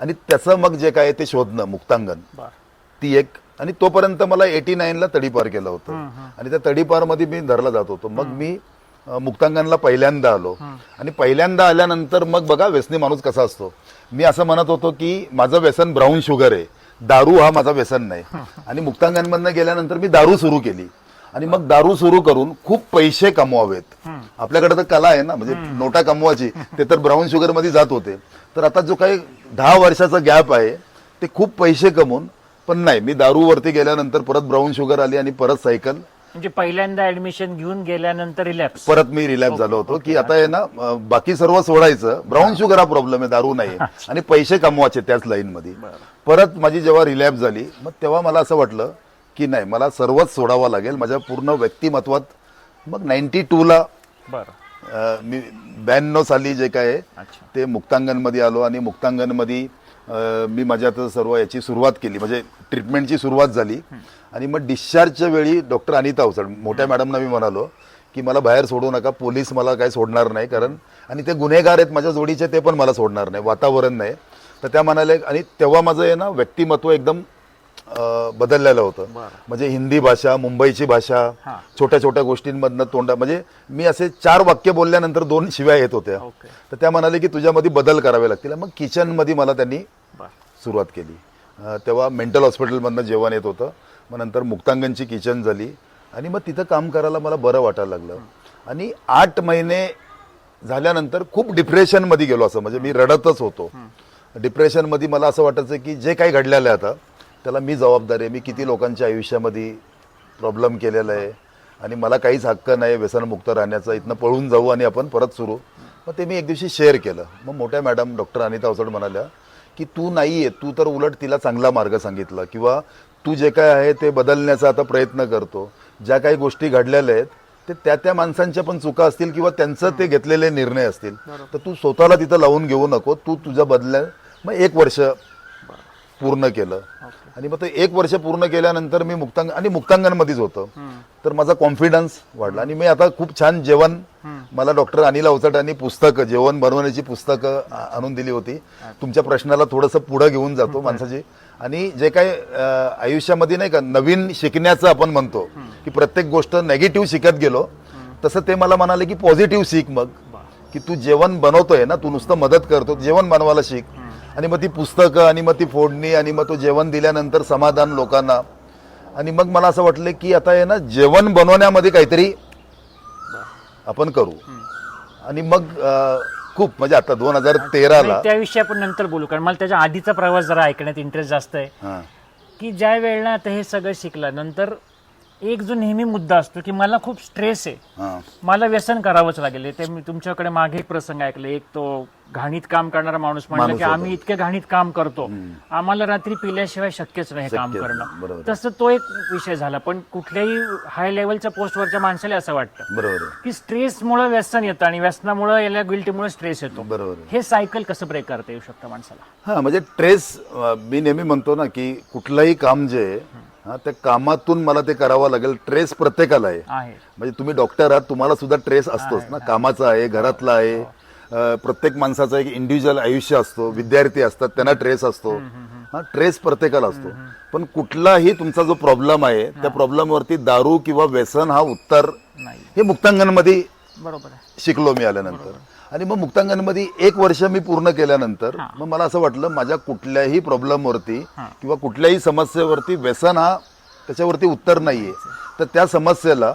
आणि त्याचं मग जे काय ते शोधणं मुक्तांगण. ती एक. आणि तोपर्यंत मला एटी नाईनला तडीपार केलं होतं. आणि त्या तडीपारमध्ये मी धरला जात होतो. मग मी मुक्तांगणला पहिल्यांदा आलो. आणि पहिल्यांदा आल्यानंतर मग बघा व्यसनी माणूस कसा असतो. मी असं म्हणत होतो की माझं व्यसन ब्राऊन शुगर आहे. दारू हा माझा व्यसन नाही. आणि मुक्तांगणमधनं गेल्यानंतर मी दारू सुरू केली. आणि मग दारू सुरू करून खूप पैसे कमवावेत. आपल्याकडे तर कला आहे ना म्हणजे नोटा कमवायची ते तर ब्राऊन शुगरमध्ये जात होते. तर आता जो काही दहा वर्षाचा गॅप आहे ते खूप पैसे कमवून पण नाही मी दारूवरती गेल्यानंतर परत ब्राऊन शुगर आली आणि परत सायकल म्हणजे पहिल्यांदा ऍडमिशन घेऊन गेल्यानंतर रिलॅक्स परत मी रिलॅक्स झालो होतो की आता आहे ना बाकी सर्व सोडायचं. ब्राऊन शुगर हा प्रॉब्लेम आहे दारू नाही आणि पैसे कमवायचे त्याच लाईन मध्ये. परत माझी जेव्हा रिलॅक्स झाली मग तेव्हा मला असं वाटलं की नाही मला सर्वच सोडावं लागेल. माझ्या पूर्ण व्यक्तिमत्वात मग नाईन्टी ला बर. अं, मी ब्याण्णव साली जे काय आहे, अच्छा. ते मुक्तांगणमध्ये आलो आणि मुक्तांगणमध्ये अं, मी माझ्या आता सर्व याची सुरुवात केली. म्हणजे ट्रीटमेंटची सुरुवात झाली. आणि मग डिस्चार्जच्या वेळी डॉक्टर अनिता अवचड मोठ्या मॅडमना मी म्हणालो की मला बाहेर सोडू नका पोलीस मला काय सोडणार नाही कारण आणि ते गुन्हेगार आहेत माझ्या जोडीचे ते पण मला सोडणार नाही वातावरण नाही. तर त्या म्हणाले आणि तेव्हा माझं आहे ना व्यक्तिमत्व एकदम बदललेलं होतं. म्हणजे हिंदी भाषा मुंबईची भाषा. छोट्या छोट्या गोष्टींमधनं तोंडा म्हणजे मी असे चार वाक्य बोलल्यानंतर दोन शिव्या येत होत्या. तर त्या म्हणाले की तुझ्यामध्ये बदल करावे लागतील. मग किचनमध्ये मला त्यांनी सुरुवात केली. तेव्हा मेंटल हॉस्पिटलमधनं जेवण येत होतं. मग नंतर मुक्तांगणची किचन झाली. आणि मग तिथं काम करायला मला बरं वाटायला लागलं. आणि आठ महिने झाल्यानंतर खूप डिप्रेशनमध्ये गेलो असं. म्हणजे मी रडतच होतो. डिप्रेशनमध्ये मला असं वाटायचं की जे काही घडलेलं आहे आता त्याला मी जबाबदार आहे. मी किती लोकांच्या आयुष्यामध्ये प्रॉब्लेम केलेला आहे. आणि मला काहीच हक्क नाही व्यसनमुक्त राहण्याचा. इथनं पळून जाऊ आणि आपण परत सुरू. मग ते मी एक दिवशी शेअर केलं. मग मोठ्या मॅडम डॉक्टर अनिता अवचड म्हणाल्या की तू नाही आहे तू तर उलट तिला चांगला मार्ग सांगितला. किंवा तू जे काय आहे ते बदलण्याचा आता प्रयत्न करतो. ज्या काही गोष्टी घडलेल्या आहेत ते त्या त्या माणसांच्या पण चुका असतील किंवा त्यांचं ते घेतलेले निर्णय असतील. तर तू स्वतःला तिथं लावून घेऊ नको. तू तुझ्या बदल्या मग एक वर्ष पूर्ण केलं. आणि मग ते एक वर्ष पूर्ण केल्यानंतर मी मुक्तांग आणि मुक्तांगणमध्येच होतं. तर माझा कॉन्फिडन्स वाढला. आणि मी आता खूप छान जेवण मला डॉक्टर अनिल अवचटांनी पुस्तकं जेवण बनवण्याची पुस्तकं आणून दिली होती. तुमच्या प्रश्नाला थोडंसं पुढं घेऊन जातो माणसाची. आणि जे काय आयुष्यामध्ये नाही का नवीन शिकण्याचं आपण म्हणतो की प्रत्येक गोष्ट नेगेटिव्ह शिकत गेलो तसं ते मला म्हणाले की पॉझिटिव्ह शिक मग. की तू जेवण बनवतोय ना तू नुसतं मदत करतो जेवण बनवायला शिक. आणि मग ती पुस्तकं आणि मग ती फोडणी आणि मग तो जेवण दिल्यानंतर समाधान लोकांना. आणि मग मला असं वाटलं की आता आहे ना जेवण बनवण्यामध्ये काहीतरी आपण करू. आणि मग खूप म्हणजे आता दोन हजार तेराला त्याविषयी आपण नंतर बोलू कारण मला त्याच्या आधीचा प्रवास जरा ऐकण्यात इंटरेस्ट जास्त आहे. की ज्या वेळेला आता हे सगळं शिकलं नंतर एक जो नेहमी मुद्दा असतो की मला खूप स्ट्रेस आहे. हां. मला व्यसन करावंच लागेल. ते मी तुमच्याकडे मागे एक प्रसंग ऐकले. एक तो घाणीत काम करणारा माणूस म्हणला माणूस की होता. आम्ही इतके घाणीत काम करतो. आम्हाला रात्री पिल्याशिवाय शक्यच नाही हे काम शक्यच नाही, करणं बरोबर. तसं तो एक विषय झाला. पण कुठल्याही हाय लेवलच्या पोस्टवरच्या माणसाला असं वाटतं बरोबर. आहे की स्ट्रेसमुळे व्यसन येतं आणि व्यसनामुळे याला गिल्टीमुळे स्ट्रेस येतो. बरोबर. आहे हे सायकल कसं ब्रेक करता येऊ शकतं माणसाला? हा म्हणजे ट्रेस अं, मी नेहमी म्हणतो ना की कुठलंही काम जे आहे हा त्या कामातून मला ते करावं लागेल. ट्रेस प्रत्येकाला आहे. आहे. म्हणजे तुम्ही डॉक्टर आहात तुम्हाला सुद्धा ट्रेस असतोच ना. कामाचा आहे घरातला आहे. अं, प्रत्येक माणसाचा एक इंडिव्हिज्युअल आयुष्य असतो. विद्यार्थी असतात त्यांना ट्रेस असतो. हा ट्रेस प्रत्येकाला असतो. पण कुठलाही तुमचा जो प्रॉब्लेम आहे त्या प्रॉब्लेमवरती दारू किंवा व्यसन हा उत्तर नाही. हे मुक्तांगणमध्ये बरोबर आहे. शिकलो मी आल्यानंतर. आणि मग मुक्तांगणमध्ये एक वर्ष मी पूर्ण केल्यानंतर मग मला असं वाटलं माझ्या कुठल्याही प्रॉब्लेमवरती किंवा कुठल्याही समस्येवरती व्यसन हा त्याच्यावरती उत्तर नाहीये. तर त्या समस्येला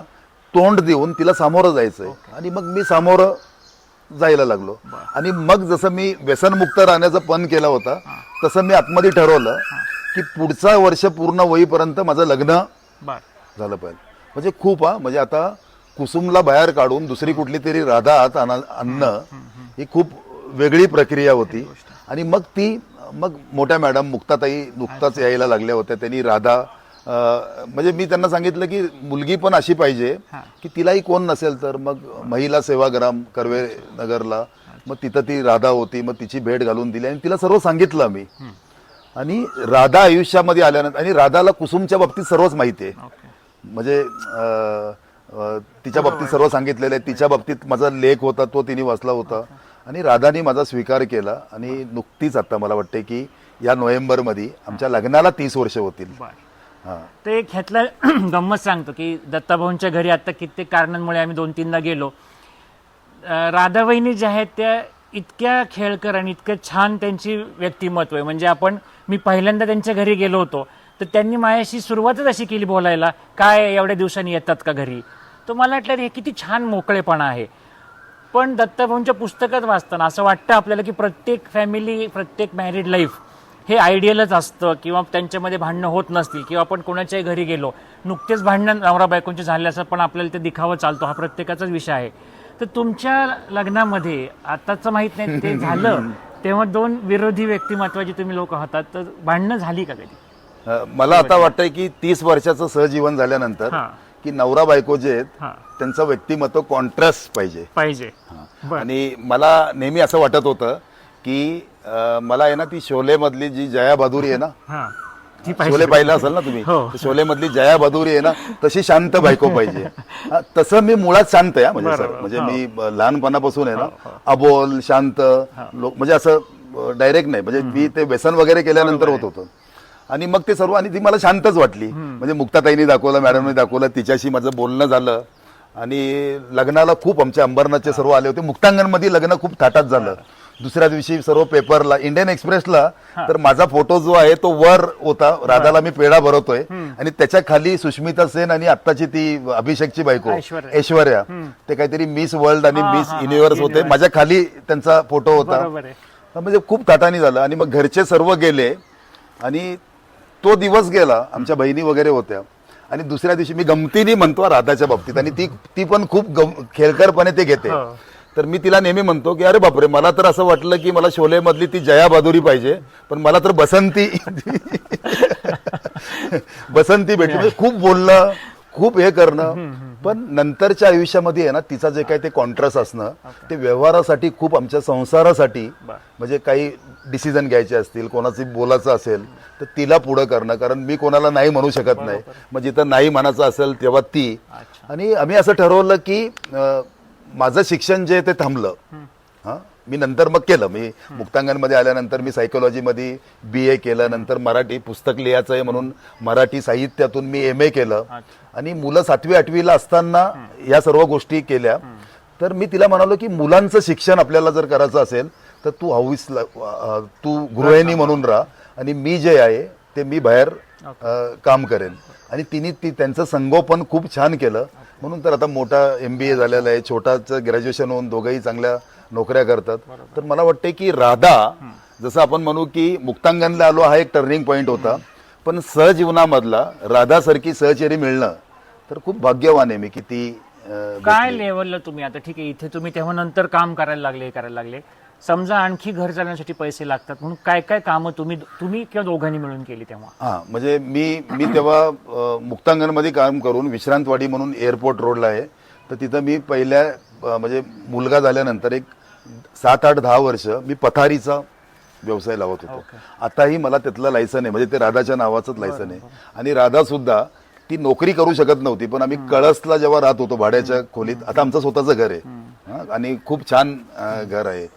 तोंड देऊन तिला सामोरं जायचंय. आणि मग मी सामोरं जायला लागलो. आणि मग जसं मी व्यसनमुक्त राहण्याचा पण केला होता तसं मी आतमध्ये ठरवलं की पुढचा वर्ष पूर्ण होईपर्यंत माझं लग्न बर. झालं पाहिजे. म्हणजे खूप हा म्हणजे आता कुसुमला बाहेर काढून दुसरी कुठली तरी राधा आत आणा- आणणं ही खूप वेगळी प्रक्रिया होती. आणि मग ती मग मोठ्या मॅडम मुक्ताताई नुकताच यायला लागल्या होत्या. त्यांनी राधा म्हणजे मी त्यांना सांगितलं की मुलगी पण अशी पाहिजे की तिलाही कोण नसेल तर मग महिला सेवाग्राम कर्वे नगरला. मग तिथं ती राधा होती. मग तिची भेट घालून दिली. आणि तिला सर्व सांगितलं मी. आणि राधा आयुष्यामध्ये आल्यानंतर आणि राधाला कुसुमच्या बाबतीत सर्वच माहिती आहे. म्हणजे तिच्या बाबतीत सर्व सांगितलेलं आहे. तिच्या बाबतीत माझा लेख होता तो तिने वाचला होता. आणि राधानी माझा स्वीकार केला आणि नुकतीच आता मला वाटते की या नोव्हेंबरमध्ये आमच्या लग्नाला तीस वर्ष होतील. हां. ते एक ह्यातलं गंमत सांगतो की दत्ताभाऊंच्या घरी आता कित्येक कारणांमुळे आम्ही दोन तीनदा गेलो. अं, राधावहिनी ज्या आहेत त्या इतक्या खेळकर आणि इतकं छान त्यांची व्यक्तिमत्व आहे. म्हणजे आपण मी पहिल्यांदा त्यांच्या घरी गेलो होतो. तर त्यांनी माझ्याशी सुरुवातच अशी केली बोलायला. काय एवढ्या दिवसांनी येतात का घरी? तर मला वाटलं हे किती छान मोकळेपणा आहे. पण दत्ताभाऊंच्या पुस्तकात वाचताना असं वाटतं आपल्याला की प्रत्येक फॅमिली प्रत्येक मॅरिड लाईफ हे आयडियलच असतं किंवा त्यांच्यामध्ये भांडणं होत नसतील किंवा आपण कोणाच्याही घरी गेलो नुकतेच भांडणं नवरा बायकोंचे झाले असं पण आपल्याला ते दिखावा चालतो हा प्रत्येकाचाच विषय आहे. तर तुमच्या लग्नामध्ये आताचं माहीत नाही ते झालं तेव्हा दोन विरोधी व्यक्तिमत्वाची तुम्ही लोक होतात तर भांडणं झाली का कधी? मला आता वाटतंय की तीस वर्षाचं सहजीवन झाल्यानंतर हां. की नवरा बायको जे आहेत हां. त्यांचं व्यक्तिमत्व कॉन्ट्रास्ट पाहिजे. पाहिजे. बरं. आणि मला नेहमी असं वाटत होतं की अ, मला आहे ना ती शोले मधली जी जया बहादुरी आहे ना हां. ती शोले पाहिजे पाहिलं असेल ना तुम्ही? हो. शोले मधली जया बहादुरी आहे ना तशी शांत बायको पाहिजे. हा, तसं मी मुळात शांत आहे हा, म्हणजे सर बरोबर. म्हणजे हो. मी ब- लहानपणापासून आहे ना अबोल शांत लोक म्हणजे असं डायरेक्ट नाही. म्हणजे मी ते व्यसन वगैरे केल्यानंतर होत होतं. आणि मग ते सर्व आणि ती मला शांतच वाटली. म्हणजे मुक्ताताईंनी दाखवलं मॅडमनी दाखवलं तिच्याशी माझं बोलणं झालं. आणि लग्नाला खूप आमच्या अंबरनाथचे सर्व आले होते. मुक्तांगणमध्ये लग्न खूप थाटात झालं. दुसऱ्या दिवशी सर्व पेपरला इंडियन एक्सप्रेसला तर माझा फोटो जो आहे तो वर होता. राधाला मी पेढा भरवतोय. आणि त्याच्याखाली सुष्मिता सेन आणि आत्ताची ती अभिषेकची बायको ऐश्वर्या. ते काहीतरी मिस वर्ल्ड आणि मिस युनिव्हर्स होते. माझ्या खाली त्यांचा फोटो होता. म्हणजे खूप थाटानी झालं. आणि मग घरचे सर्व गेले. आणि तो दिवस गेला आमच्या बहिणी वगैरे होत्या. आणि दुसऱ्या दिवशी मी गमतीने म्हणतो राधाच्या बाबतीत. आणि ती ती पण खूप गम खेळकरपणे ते घेते. तर मी तिला नेहमी म्हणतो की अरे बापरे मला तर असं वाटलं की मला शोले मधली ती जया बहादुरी पाहिजे पण मला तर बसंती बसंती भेटली. म्हणजे खूप बोलणं खूप हे करणं. पण नंतरच्या आयुष्यामध्ये आहे ना तिचा जे काही ते कॉन्ट्रास्ट असणं ते व्यवहारासाठी खूप आमच्या संसारासाठी. म्हणजे काही डिसिजन घ्यायचे असतील कोणाची बोलायचं असेल तर तिला पुढं करणं कारण मी कोणाला नाही म्हणू शकत नाही. मग जिथं नाही म्हणायचं असेल तेव्हा ती. आणि आम्ही असं ठरवलं की अं, माझं शिक्षण जे आहे ते थांबलं. हां. मी नंतर मग केलं. मी मुक्तांगणमध्ये आल्यानंतर मी सायकोलॉजीमध्ये बी ए केलं. नंतर मराठी पुस्तक लिहायचं आहे म्हणून मराठी साहित्यातून मी एम ए केलं. आणि मुलं सातवी आठवीला असताना या सर्व गोष्टी केल्या. तर मी तिला म्हणालो की मुलांचं शिक्षण आपल्याला जर करायचं असेल तर तू हवीस तू गृहिणी म्हणून राहा. आणि मी जे आहे ते मी बाहेर काम करेन. आणि तिने ती त्यांचं संगोपन खूप छान केलं. म्हणून तर आता मोठा एम बी ए झालेला आहे छोटाचं ग्रॅज्युएशन होऊन दोघंही चांगल्या नोकऱ्या करतात. तर मला वाटते की राधा जसं आपण म्हणू की मुक्तांगणला आलो हा एक टर्निंग पॉईंट होता. पण सहजीवनामधला राधासारखी सहचरी मिळणं तर खूप भाग्यवान आहे मी की ती काय लेवलला तुम्ही आता? ठीक आहे इथे तुम्ही तेव्हा नंतर काम करायला लागले करायला लागले. समजा आणखी घर चालण्यासाठी पैसे लागतात म्हणून काय काय कामं तुम्ही तुम्ही किंवा दोघांनी मिळून केली तेव्हा? हा म्हणजे मी मी तेव्हा मुक्तांगणमध्ये काम करून विश्रांतवाडी म्हणून एअरपोर्ट रोडला आहे. तर तिथं मी पहिल्या म्हणजे मुलगा झाल्यानंतर एक सात आठ दहा वर्ष मी पथारीचा व्यवसाय लावत होतो. आताही मला त्यातलं लायसन आहे म्हणजे ते राधाच्या नावाचंच लायसन आहे. आणि राधा सुद्धा ती नोकरी करू शकत नव्हती पण आम्ही कळसला जेव्हा राहत होतो भाड्याच्या खोलीत आता आमचं स्वतःचं घर आहे. आणि खूप छान घर आहे.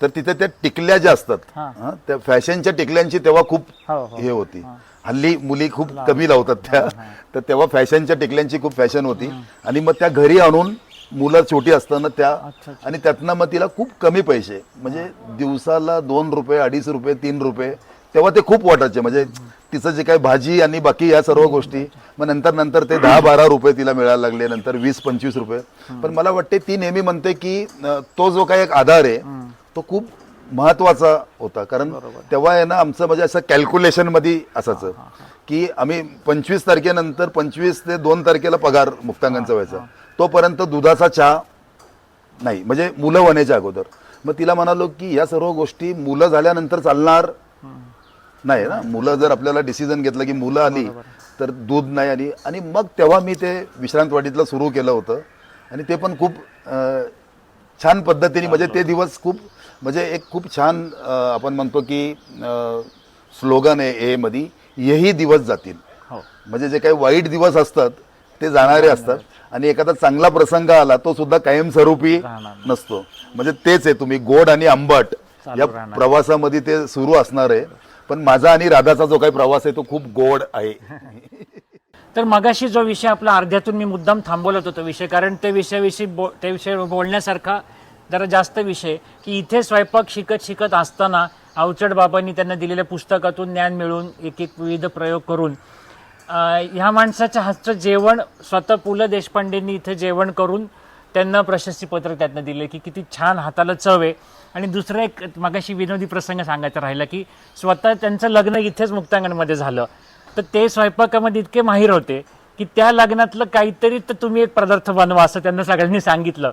तर तिथे त्या टिकल्या ज्या असतात हा, त्या फॅशनच्या टिकल्यांची तेव्हा खूप हो, हो. हे होती. हल्ली मुली खूप कमी लावतात त्या. तर तेव्हा फॅशनच्या टिकल्यांची खूप फॅशन होती. आणि मग त्या घरी आणून मुलं छोटी असताना त्या अच्छा, आणि त्यातनं मग तिला खूप कमी पैसे म्हणजे दिवसाला दोन रुपये अडीच रुपये तीन रुपये तेव्हा ते खूप वाटायचे. म्हणजे तिचं जे काही भाजी आणि बाकी या सर्व गोष्टी मग नंतर नंतर ते दहा बारा रुपये तिला मिळायला लागले. नंतर वीस पंचवीस रुपये. पण मला वाटते ती नेहमी म्हणते की अं, तो जो काही एक आधार आहे तो खूप महत्त्वाचा होता. कारण तेव्हा आहे ना आमचं म्हणजे असं कॅल्क्युलेशनमध्ये असायचं की आम्ही पंचवीस तारखेनंतर पंचवीस ते दोन तारखेला पगार मुक्तांगणचा व्हायचा. तोपर्यंत दुधाचा चहा नाही म्हणजे मुलं होण्याच्या अगोदर. मग तिला म्हणालो की या सर्व गोष्टी मुलं झाल्यानंतर चालणार नाही ना. मुलं जर आपल्याला डिसिजन घेतलं की मुलं आली तर दूध नाही आली. आणि मग तेव्हा मी ते विश्रांतवाडीतलं सुरू केलं होतं. आणि ते पण खूप छान पद्धतीने म्हणजे ते दिवस खूप म्हणजे एक खूप छान आपण म्हणतो की स्लोगन आहे ए मध्ये हेही दिवस जातील. हो. म्हणजे जे काही वाईट दिवस असतात ते जाणारे असतात. आणि एखादा चांगला प्रसंग आला तो सुद्धा कायमस्वरूपी नसतो. म्हणजे तेच आहे तुम्ही गोड आणि आंबट. या. प्रवासामध्ये ते सुरू असणार आहे. पण माझा आणि राधाचा जो काही प्रवास आहे तो खूप गोड आहे. तर मगाशी जो विषय आपला अर्ध्यातून मी मुद्दाम थांबवत होतो विषय. कारण त्या विषयाविषयी बो त्या विषय बोलण्यासारखा जरा जास्त विषय की इथे स्वयंपाक शिकत शिकत असताना अवचड बाबांनी त्यांना दिलेल्या पुस्तकातून ज्ञान मिळून एक एक विविध प्रयोग करून ह्या माणसाच्या हातचं जेवण स्वतः पु ल देशपांडेंनी इथे जेवण करून त्यांना प्रशस्तीपत्र त्यातनं दिले की किती छान हाताला चव आहे. आणि दुसरं एक मगाशी विनोदी प्रसंग सांगायचा राहिला की स्वतः त्यांचं लग्न इथेच मुक्तांगणमध्ये झालं. तर ते स्वयंपाकामध्ये इतके माहीर होते की त्या लग्नातलं काहीतरी तर तुम्ही एक पदार्थ बनवा असं त्यांना सगळ्यांनी सांगितलं.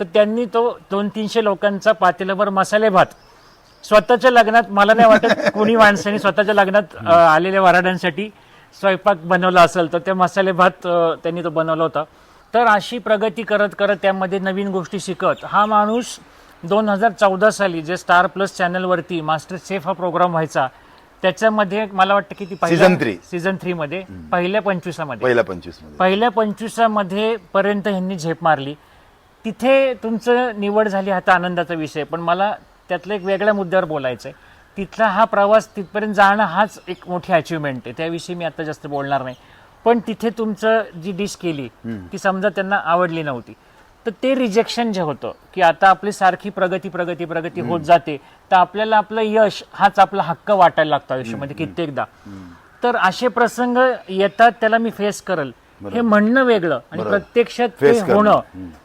तर त्यांनी तो दोन तीनशे लोकांचा पातेल्यावर मसाले भात. स्वतःच्या लग्नात मला नाही वाटत कोणी माणसाने स्वतःच्या लग्नात आलेल्या वराड्यांसाठी स्वयंपाक बनवला असेल तर ते मसाले भात त्यांनी तो बनवला होता. तर अशी प्रगती करत करत त्यामध्ये नवीन गोष्टी शिकत हा माणूस दोन हजार चौदा साली जे स्टार प्लस चॅनलवरती मास्टर शेफ हा प्रोग्राम व्हायचा त्याच्यामध्ये मला वाटतं की ती Season three. सीझन थ्री मध्ये पहिल्या पंचवीसामध्ये. पहिल्या पंचवीसमध्ये पहिल्या पंचवीसामध्ये पर्यंत ह्यांनी झेप मारली. तिथे तुमचं निवड झाली हा तर आनंदाचा विषय पण मला त्यातलं एक वेगळ्या मुद्द्यावर बोलायचं आहे तिथला हा प्रवास तिथपर्यंत जाणं हाच एक मोठी अचिव्हमेंट आहे. त्याविषयी मी आता जास्त बोलणार नाही. पण तिथे तुमचं जी डिश केली ती समजा त्यांना आवडली नव्हती. तर ते रिजेक्शन जे होतं की आता आपली सारखी प्रगती प्रगती प्रगती होत जाते तर आपल्याला आपलं यश हाच आपला हक्क वाटायला लागतो आयुष्यामध्ये कित्येकदा. तर असे प्रसंग येतात त्याला मी फेस करल. हे म्हणणं वेगळं आणि. प्रत्यक्षात ते Face करणं. होणं.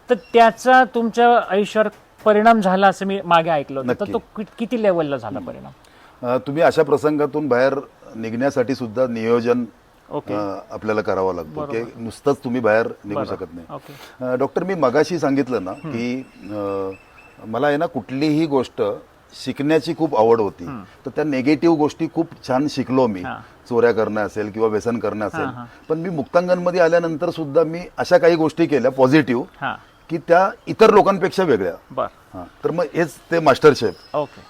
तर त्याचा तुमच्या आयुष्यावर परिणाम झाला असं मी मागे ऐकलं होतं. तर. तो कि- किती लेवलला झाला परिणाम? अं, तुम्ही अशा प्रसंगातून बाहेर निघण्यासाठी सुद्धा नियोजन ओके. अं, आपल्याला करावं लागतं की नुसतंच तुम्ही बाहेर निघू. शकत नाही. अं, डॉक्टर मी मगाशी सांगितलं ना की अं, मला आहे ना कुठलीही गोष्ट शिकण्याची खूप आवड होती. तर त्या नेगेटिव्ह गोष्टी खूप छान शिकलो मी. चोऱ्या करणं असेल किंवा व्यसन करणं असेल. पण मी मुक्तांगणमध्ये आल्यानंतर सुद्धा मी अशा काही गोष्टी केल्या पॉझिटिव्ह की त्या इतर लोकांपेक्षा वेगळ्या. तर मग हेच ते मास्टर शेफ.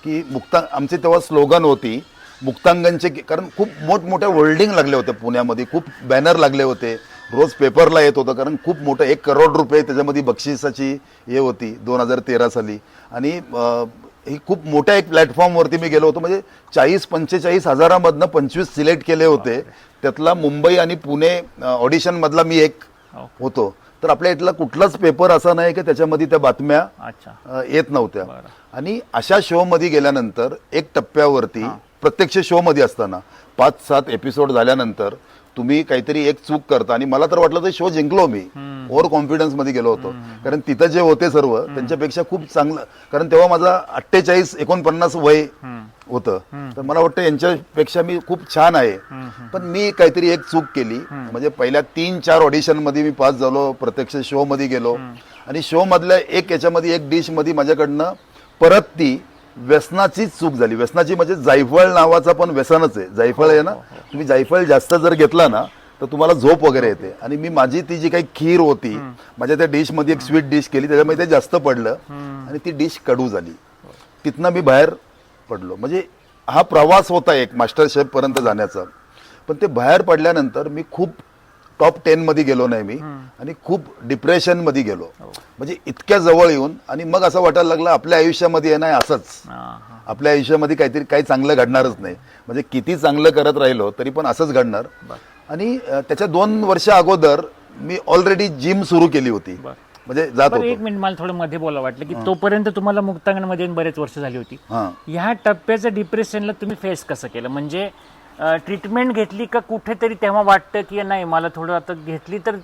की मुक्ता आमचे तेव्हा स्लोगन होती मुक्तांगणचे कारण खूप मोठमोठ्या होल्डिंग लागले होते पुण्यामध्ये खूप बॅनर लागले होते. रोज पेपरला येत होतं कारण खूप मोठं एक करोड रुपये त्याच्यामध्ये बक्षिसाची हे होती दोन हजार तेरा साली. आणि ही खूप मोठ्या एक प्लॅटफॉर्मवरती मी गेलो होतो. म्हणजे चाळीस पंचेचाळीस हजारामधनं पंचवीस सिलेक्ट केले होते. त्यातला मुंबई आणि पुणे ऑडिशनमधला मी एक. होतो. तर आपल्या इथला कुठलाच पेपर असा नाही की त्याच्यामध्ये त्या बातम्या येत नव्हत्या. आणि अशा शो मध्ये गेल्यानंतर एक टप्प्यावरती प्रत्यक्ष शो मध्ये असताना पाच सात एपिसोड झाल्यानंतर तुम्ही काहीतरी एक चूक करता आणि मला तर वाटलं तर शो जिंकलो मी. ओव्हर कॉन्फिडन्समध्ये गेलो होतो. कारण तिथं जे होते सर्व त्यांच्यापेक्षा खूप चांगलं. कारण तेव्हा माझा अठ्ठेचाळीस एकोणपन्नास वय होतं. तर मला वाटतं यांच्यापेक्षा मी खूप छान आहे. पण मी काहीतरी एक चूक केली. म्हणजे पहिल्या तीन चार ऑडिशनमध्ये मी पास झालो प्रत्यक्ष शो मध्ये गेलो आणि शो मधल्या एक याच्यामध्ये एक डिशमध्ये माझ्याकडनं परत ती व्यसनाचीच चूक झाली. व्यसनाची म्हणजे जायफळ नावाचा पण व्यसनच आहे. जायफळ आहे ना? तुम्ही जायफळ जास्त जर घेतला ना तर तुम्हाला झोप वगैरे येते. आणि मी माझी ती जी काही खीर होती माझ्या त्या डिशमध्ये एक स्वीट डिश केली त्याच्यामध्ये ते जास्त पडलं आणि ती डिश कडू झाली. तिथनं मी बाहेर पडलो. म्हणजे हा प्रवास होता एक मास्टर शेफ पर्यंत जाण्याचा. पण ते बाहेर पडल्यानंतर मी खूप टॉप टेन मध्ये गेलो नाही मी आणि खूप डिप्रेशनमध्ये गेलो. म्हणजे इतक्या जवळ येऊन आणि मग असं वाटायला लागलं आपल्या आयुष्यामध्ये आहे ना असंच. हा, हा. आपल्या आयुष्यामध्ये काहीतरी काही चांगलं घडणारच नाही. म्हणजे किती चांगलं करत राहिलो तरी पण असंच घडणार. आणि त्याच्या दोन वर्ष अगोदर मी ऑलरेडी जिम सुरू केली होती. म्हणजे जात बरं एक होतो. मिनिट मला थोडं मध्ये बोला वाटलं की तोपर्यंत तुम्हाला मुक्तांगणमध्ये बरेच वर्ष झाली होती. हा. ह्या टप्प्याचं डिप्रेशनला तुम्ही फेस कसं केलं? म्हणजे ट्रीटमेंट घेतली का कुठेतरी तेव्हा वाटतं की नाही मला थोडं आता घेतली तर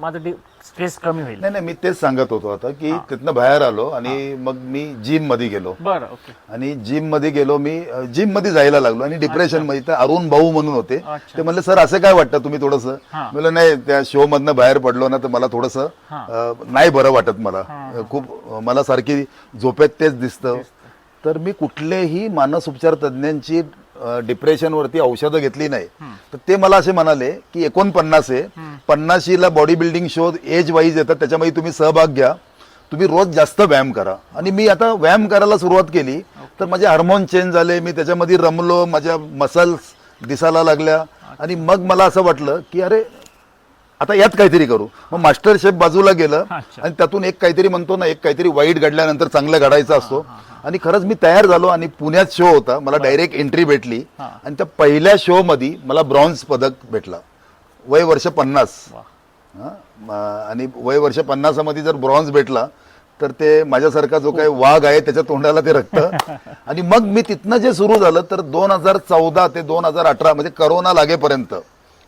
माझं स्ट्रेस कमी होईल. नाही नाही मी तेच सांगत होतो आता की तिथनं बाहेर आलो आणि मग मी जिममध्ये गेलो. बरं ओके. आणि जिममध्ये गेलो मी जिममध्ये जायला लागलो आणि डिप्रेशनमध्ये तर अरुण भाऊ म्हणून होते. अच्छा. ते म्हणले सर असं काय वाटतं तुम्ही थोडस? हा. म्हणलं नाही त्या शो मधनं बाहेर पडलो ना तर मला थोडस नाही बरं वाटत मला. खूप मला सारखी झोपेत तेच दिसतं. तर मी कुठलेही मानस उपचार तज्ज्ञांची डिप्रेशन वरती औषधं घेतली नाही. तर ते मला असे म्हणाले की एकोणपन्नास आहे. पन्नाशीला body building show age wise येतात. त्याच्यामध्ये तुम्ही सहभाग घ्या. तुम्ही रोज जास्त व्यायाम करा. आणि मी आता व्यायाम करायला सुरुवात केली. तर माझे हार्मोन चेंज झाले. मी त्याच्यामध्ये रमलो. माझ्या मसल्स दिसायला लागल्या. आणि मग मला असं वाटलं की अरे आता यात काहीतरी करू. मग मास्टर शेफ बाजूला गेलं. आणि त्यातून एक काहीतरी म्हणतो ना एक काहीतरी वाईट घडल्यानंतर चांगलं घडायचं असतो. आणि खरंच मी तयार झालो आणि पुण्यात शो होता. मला डायरेक्ट एंट्री भेटली. आणि त्या पहिल्या शो मध्ये मला ब्रॉन्झ पदक भेटला. वय वर्ष पन्नास. आणि वय वर्ष पन्नासामध्ये जर ब्रॉन्झ भेटला तर ते माझ्यासारखा जो काही वाघ आहे त्याच्या तोंडाला ते रक्त. आणि मग मी तिथनं जे सुरू झालं तर दोन हजार चौदा ते दोन हजार अठरा म्हणजे करोना लागेपर्यंत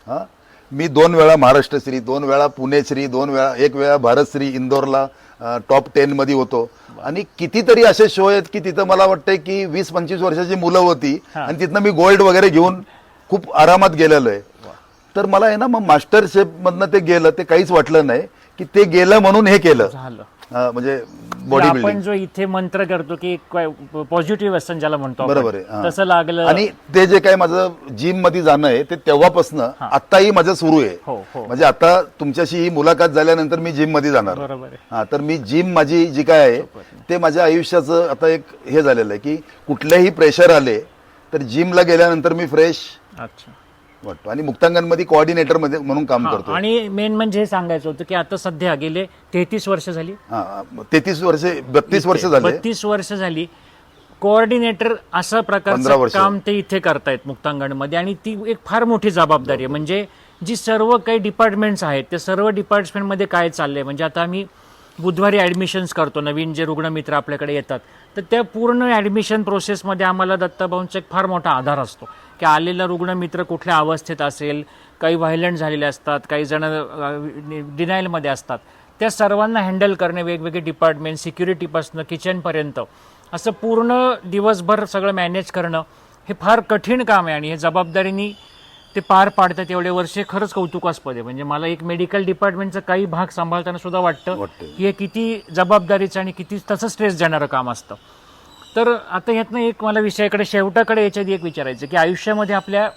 हा. मी दोन वेळा महाराष्ट्रश्री दोन वेळा पुणेश्री दोन वेळा एक वेळा भारतश्री इंदोरला टॉप टेन मध्ये होतो. आणि कितीतरी असे शो आहेत की तिथं मला वाटतंय की वीस पंचवीस वर्षाची मुलं होती. आणि तिथनं मी गोल्ड वगैरे घेऊन खूप आरामात गेलेलो आहे. तर मला आहे ना मग मास्टर शेफ मधनं ते गेलं ते काहीच वाटलं नाही की ते गेलं म्हणून हे केलं. म्हणजे बॉडी आपण जो इथे मंत्र करतो की पॉझिटिव्ह असतं ज्याला म्हणतो बरोबर आहे. तसं लागलं आणि ते जे काही माझं जिममध्ये जाणं आहे ते तेव्हापासनं आत्ताही माझं सुरू आहे. हो हो. म्हणजे आता तुमच्याशी ही मुलाखत झाल्यानंतर मी जिममध्ये जाणार. बरोबर हा तर मी जिम माझी जी काय आहे ते माझ्या आयुष्याचं आता एक हे झालेलं आहे की कुठलेही प्रेशर आले तर जिमला गेल्यानंतर मी फ्रेश अच्छा. वाटतो. आणि मुक्तांगणमध्ये कोऑर्डिनेटरमध्ये म्हणून काम हा, करतो आणि मेन म्हणजे हे सांगायचं होतं की आता सध्या गेले तेहतीस वर्ष झाली. तेहतीस वर्षे बत्तीस वर्ष झाले. बत्तीस वर्ष झाली. कोऑर्डिनेटर असं प्रकारचं वर्ष. काम ते इथे करतायत मुक्तांगणमध्ये. आणि ती एक फार मोठी जबाबदारी आहे. म्हणजे जी सर्व काही डिपार्टमेंट्स आहेत ते सर्व डिपार्टमेंटमध्ये काय चाललंय? म्हणजे आता आम्ही बुधवारी ऍडमिशन्स करतो. नवीन जे रुग्णमित्र आपल्याकडे येतात तर त्या पूर्ण ॲडमिशन प्रोसेसमध्ये आम्हाला दत्ताभाऊंचा एक फार मोठा आधार असतो. की आलेला रुग्णमित्र कुठल्या अवस्थेत असेल काही व्हायलंट झालेले असतात काही जण डिनायलमध्ये असतात. त्या सर्वांना हँडल करणे वेगवेगळे डिपार्टमेंट सिक्युरिटीपासून किचनपर्यंत असं पूर्ण दिवसभर सगळं मॅनेज करणं हे फार कठीण काम आहे. आणि हे जबाबदारीने ते पार पाडतात एवढे वर्षे खरंच कौतुकास्पद आहे. म्हणजे मला एक मेडिकल डिपार्टमेंटचा काही भाग सांभाळताना सुद्धा वाटतं. की हे किती जबाबदारीचं आणि किती तसं स्ट्रेस देणारं काम असतं. तर आता ह्यातनं एक मला विषयाकडे शेवटाकडे याच्यात एक विचारायचं की आयुष्यामध्ये आपल्या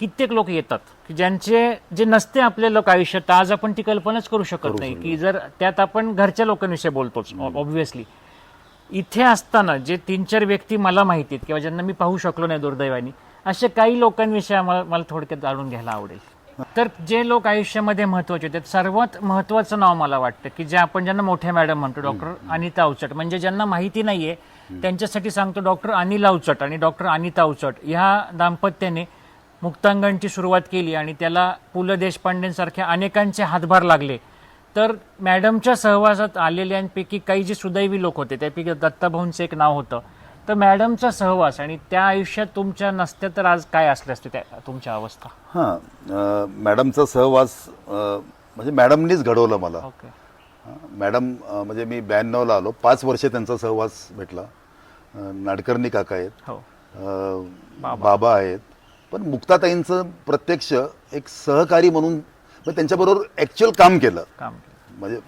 कित्येक लोक येतात की ज्यांचे जे नसते आपले लोक आयुष्यात आज आपण ती कल्पनाच करू शकत नाही की जर त्यात आपण घरच्या लोकांविषयी बोलतोच ऑब्व्हियसली इथे असताना जे तीन चार व्यक्ती मला माहिती आहेत किंवा ज्यांना मी पाहू शकलो नाही दुर्दैवानी असे काही लोकांविषयी आम्हाला मला थोडक्यात जाणून घ्यायला आवडेल. तर जे लोक आयुष्यामध्ये महत्त्वाचे आहेत सर्वात महत्वाचं नाव मला वाटतं की जे आपण ज्यांना मोठे मॅडम म्हणतो डॉक्टर अनिता अवचट म्हणजे ज्यांना माहिती नाहीये त्यांच्यासाठी सांगतो डॉक्टर अनिल अवचट आणि डॉक्टर अनिता अवचट ह्या दाम्पत्याने मुक्तांगणची सुरुवात केली आणि त्याला पु ल देशपांडेंसारख्या अनेकांचे हातभार लागले. तर मॅडमच्या सहवासात आलेल्यांपैकी काही जे सुदैवी लोक होते त्यापैकी दत्ताभाऊंचं एक नाव होतं. तर मॅडमचा सहवास आणि त्या आयुष्यात तुमच्या नसत्या तर आज काय असले असते त्या तुमच्या अवस्था? हां मॅडमचा सहवास म्हणजे मॅडमनीच घडवलं मला. ओके. मॅडम म्हणजे मी ब्याण्णवला आलो. पाच वर्ष त्यांचा सहवास भेटला. नाडकर्णी काका आहेत. हो. बाबा. आहेत. पण मुक्ताताईंचं प्रत्यक्ष एक सहकारी म्हणून म्हणजे त्यांच्याबरोबर ॲक्च्युअल काम केलं. काम म्हणजे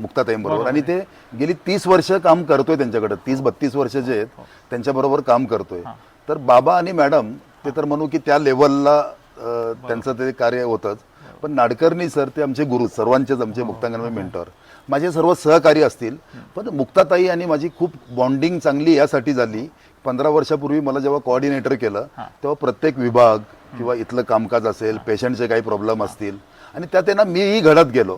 मुक्ताताईंबरोबर आणि ते गेली तीस वर्ष काम करतोय त्यांच्याकडे. तीस बत्तीस वर्ष जे आहेत त्यांच्याबरोबर काम करतोय. तर बाबा आणि मॅडम ते तर म्हणू की त्या लेवलला त्यांचं ते कार्य होतंच. पण नाडकर्णी सर ते आमचे गुरु सर्वांचेच आमचे मुक्तांगणमय मेंटॉर माझे सर्व सहकारी असतील. पण मुक्ताताई आणि माझी खूप बॉन्डिंग चांगली यासाठी झाली. पंधरा वर्षापूर्वी मला जेव्हा कोऑर्डिनेटर केलं तेव्हा प्रत्येक विभाग किंवा इथलं कामकाज असेल पेशंटचे काही प्रॉब्लेम असतील. आणि त्यात आहे ना मीही घडत गेलो.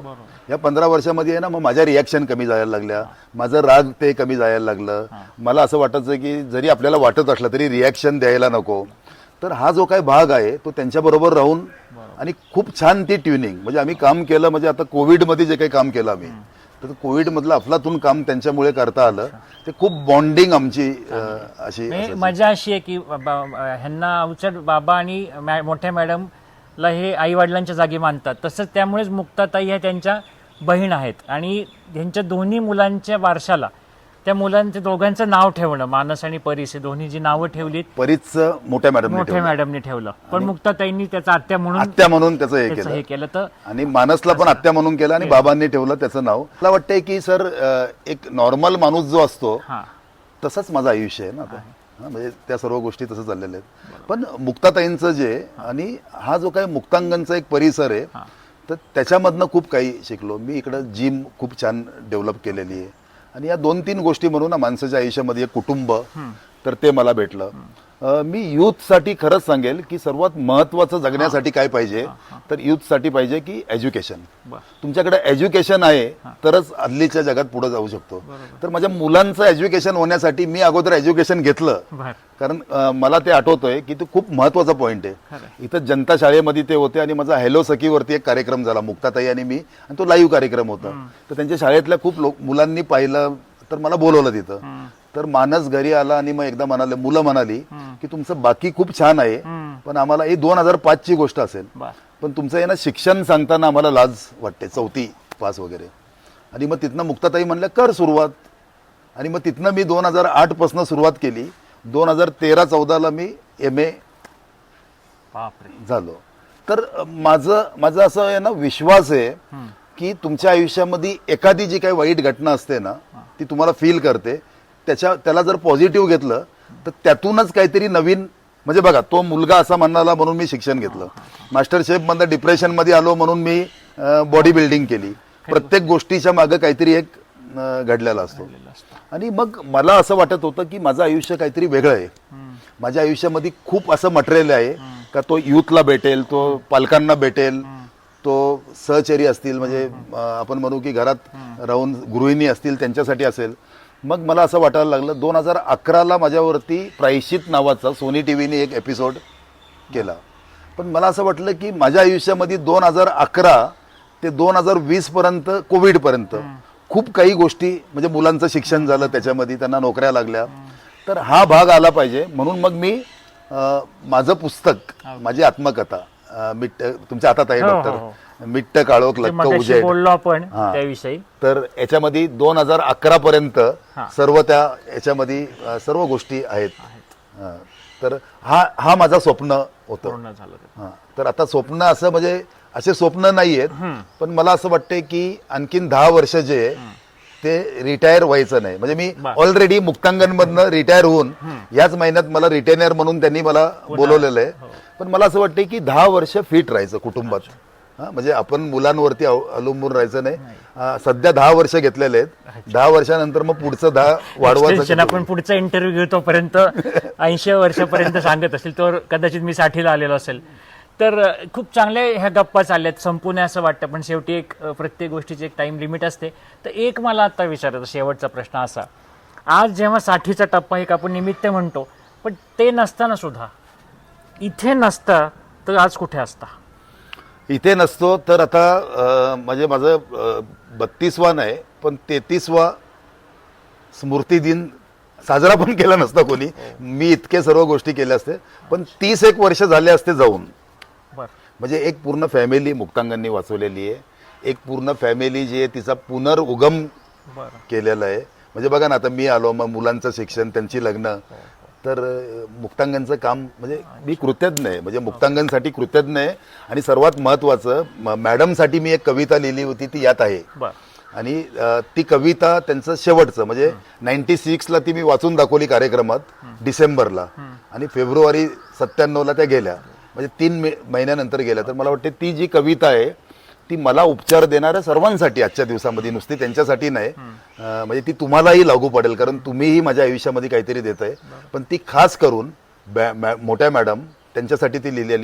या पंधरा वर्षामध्ये आहे ना मग माझ्या रिॲक्शन कमी जायला लागल्या. माझं राग ते कमी जायला लागलं. मला असं वाटायचं की जरी आपल्याला वाटत असलं तरी रिॲक्शन द्यायला नको. तर हा जो काही भाग आहे तो त्यांच्याबरोबर राहून आणि खूप छान ती ट्युनिंग म्हणजे आम्ही काम केलं म्हणजे आता कोविडमध्ये जे काही काम केलं आम्ही. तर कोविडमधलं अफलातून काम त्यांच्यामुळे करता आलं. ते खूप बॉन्डिंग आमची अशी. मजा अशी आहे की ह्यांना अवचट बाबा आणि मोठ्या मॅडमला हे आई वडिलांच्या जागी मानतात. तसंच त्यामुळेच मुक्ताताई ह्या त्यांच्या बहीण आहेत. आणि ह्यांच्या दोन्ही मुलांच्या वारशाला त्या मुलांच्या दोघांचं नाव ठेवणं मानस आणि परीस हे दोन्ही जी नावं ठेवलीत परीच मोठ्या मॅडम मोठ्या मॅडमने ठेवलं. पण मुक्ताताईंनी त्याचा आत्या म्हणून आत्या म्हणून त्याचं हे त्याचं केलं हे केलं. तर आणि मानसला पण आत्या म्हणून केलं आणि बाबांनी ठेवलं त्याचं नाव. मला वाटतंय की सर अं, एक नॉर्मल माणूस जो असतो हा. तसंच माझं आयुष्य आहे ना आता. हा, म्हणजे त्या सर्व गोष्टी तसं चाललेल्या आहेत. पण मुक्ताताईंचं जे आणि हा जो काही मुक्तांगणचा एक परिसर आहे तर त्याच्यामधनं खूप काही शिकलो. मी इकडं जिम खूप छान डेव्हलप केलेली आहे. आणि या दोन तीन गोष्टी म्हणून ना माणसाच्या आयुष्यामध्ये एक कुटुंब तर ते मला भेटलं. मी यूथसाठी खरंच सांगेल की सर्वात महत्वाचं जगण्यासाठी काय पाहिजे तर यूथसाठी पाहिजे की एज्युकेशन. तुमच्याकडे एज्युकेशन आहे तरच हल्लीच्या जगात पुढे जाऊ शकतो. तर माझ्या मुलांचं एज्युकेशन होण्यासाठी मी अगोदर एज्युकेशन घेतलं. कारण मला ते आठवतोय की तो खूप महत्त्वाचा पॉईंट आहे. इथं जनता शाळेमध्ये ते होते आणि माझा हॅलो सखीवरती एक कार्यक्रम झाला मुक्ताताई आणि मी आणि तो लाईव्ह कार्यक्रम होता. तर त्यांच्या शाळेतल्या खूप लोक मुलांनी पाहिलं तर मला बोलवलं तिथं. तर मानस घरी आला आणि मग एकदा म्हणाले मुलं म्हणाली की तुमचं बाकी खूप छान आहे पण आम्हाला ही दोन हजार पाचची गोष्ट असेल. पण तुमचं आहे ना शिक्षण सांगताना आम्हाला लाज वाटते चौथी पास वगैरे. आणि मग तिथनं मुक्ताताई म्हणल्या कर सुरुवात. आणि मग तिथनं मी दोन हजार आठपासनं सुरुवात केली. दोन हजार तेरा चौदाला मी एम ए झालो. तर माझं माझं असं आहे ना विश्वास आहे की तुमच्या आयुष्यामध्ये एखादी जी काही वाईट घटना असते ना ती तुम्हाला फील करते. त्याच्या त्याला जर पॉझिटिव्ह घेतलं तर त्यातूनच काहीतरी नवीन म्हणजे बघा तो मुलगा असा म्हणाला म्हणून मी शिक्षण घेतलं. मास्टर शेफ मधनं डिप्रेशनमध्ये आलो म्हणून मी बॉडी बिल्डिंग केली. प्रत्येक गोष्टीच्या मागं काहीतरी एक घडलेला असतो. आणि मग मला असं वाटत होतं की माझं आयुष्य काहीतरी वेगळं आहे. माझ्या आयुष्यामध्ये खूप असं मटेरियल आहे का तो युथला भेटेल तो पालकांना भेटेल तो सहचरी असतील म्हणजे आपण म्हणू की घरात राहून गृहिणी असतील त्यांच्यासाठी असेल. मग मला असं वाटायला लागलं दोन हजार अकराला माझ्यावरती प्रायश्चित नावाचा सोनी टी व्हीने एक एपिसोड केला. पण मला असं वाटलं की माझ्या आयुष्यामध्ये दोन हजार अकरा ते दोन हजार वीस पर्यंत कोविड पर्यंत खूप काही गोष्टी म्हणजे मुलांचं शिक्षण झालं त्याच्यामध्ये त्यांना नोकऱ्या लागल्या. तर हा भाग आला पाहिजे. म्हणून मग मी माझं पुस्तक माझी आत्मकथा अं, मिट्ट तुमच्या हातात आहे हो, हो, डॉक्टर मिट्ट काळोख लक्क मगाशी उजेड बोललो आपण हा. त्याविषयी. तर याच्यामध्ये दोन हजार अकरा पर्यंत. सर्व त्या याच्यामध्ये अं, सर्व गोष्टी आहेत. तर हा हा माझा स्वप्न होतं. पूर्ण झालं ते. हा. तर आता स्वप्न असं म्हणजे असे स्वप्न नाही आहेत पण मला असं वाटतंय की आणखीन दहा वर्ष जे आहे, ते रिटायर व्हायचं नाही. म्हणजे मी. ऑलरेडी मुक्तांगण मधनं रिटायर होऊन याच महिन्यात मला रिटेनर म्हणून त्यांनी मला बोलवलेलं आहे. पण मला असं वाटतंय की दहा वर्ष फिट राहायचं कुटुंबात. हा, म्हणजे आपण मुलांवरती अव- अवलंबून राहायचं नाही. हा, सध्या दहा वर्ष घेतलेले आहेत. दहा वर्षानंतर मग पुढचं दहा वाढवायचं आपण पुढचा इंटरव्ह्यू घेऊ तोपर्यंत ऐंशी वर्षापर्यंत सांगत असेल तर कदाचित मी साठीला आलेलो असेल. तर खूप चांगल्या ह्या गप्पा चालल्यात. संपूर्ण असं वाटतं पण शेवटी एक प्रत्येक गोष्टीची एक टाइम लिमिट असते. तर एक मला आता विचारायचं शेवटचा प्रश्न असा. आज जेव्हा साठीचा टप्पा एक आपण निमित्त म्हणतो पण ते नसताना सुद्धा इथे नसता तर आज कुठे असता? इथे नसतो तर आता म्हणजे माझं बत्तीसवा नाही पण तेहतीसवा स्मृती दिन साजरा पण केला नसता कोणी. मी इतके सर्व गोष्टी केल्या असते पण तीस एक वर्ष झाले असते जाऊन. म्हणजे एक पूर्ण फॅमिली मुक्तांगांनी वाचवलेली आहे. एक पूर्ण फॅमिली जी आहे तिचा पुनर्उगम केलेलं आहे. म्हणजे बघा ना आता मी आलो मग मुलांचं शिक्षण त्यांची लग्न. तर अं, मुक्तांगणचं काम म्हणजे मी कृतज्ञ आहे. म्हणजे मुक्तांगणसाठी कृतज्ञ आहे. आणि सर्वात महत्त्वाचं म- मॅडमसाठी मी एक कविता लिहिली होती ती यात आहे. आणि ती कविता त्यांचं शेवटचं म्हणजे नाईन्टी सिक्सला ती मी वाचून दाखवली कार्यक्रमात डिसेंबरला. आणि फेब्रुवारी सत्त्याण्णवला त्या गेल्या. म्हणजे तीन महिन्यानंतर गेल्या तर मला वाटते ती जी कविता आहे ती मला उपचार देणाऱ्या सर्वांसाठी आजच्या दिवसामध्ये नुसती त्यांच्यासाठी नाही. म्हणजे ती तुम्हालाही लागू पडेल कारण तुम्हीही माझ्या आयुष्यामध्ये काहीतरी देत आहे पण ती खास करून बॅ- मॅ- मोठ्या मॅडम त्यांच्यासाठी ती लिहिलेली